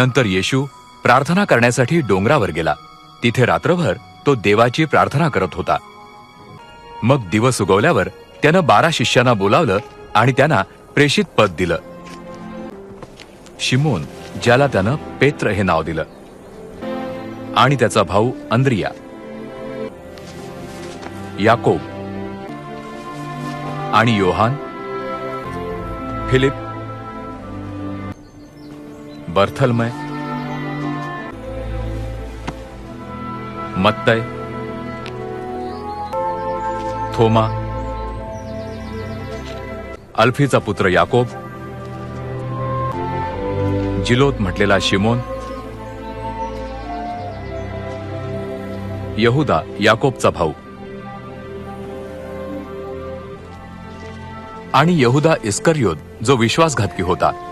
नंतर येशू प्रार्थना करण्यासाठी डोंगरावर गेला. तिथे रात्रभर तो देवाची प्रार्थना करत होता. मग दिवस उगवल्यावर त्यानं बारा शिष्यांना बोलावलं आणि त्यांना प्रेषित पद दिलं. शिमोन ज्याला त्यानं पेत्र हे नाव दिलं. आणि त्याचा भाऊ अंद्रिया. याकोब आणि योहान फिलिप बर्थलमय। मत्तय। थोमा। अल्फीचा पुत्र याकोब। जिलोत म्हटलेला शिमोन। यहुदा याकोबचा भाऊ। आणि यहुदा इस्करियोत जो विश्वासघातकी होता।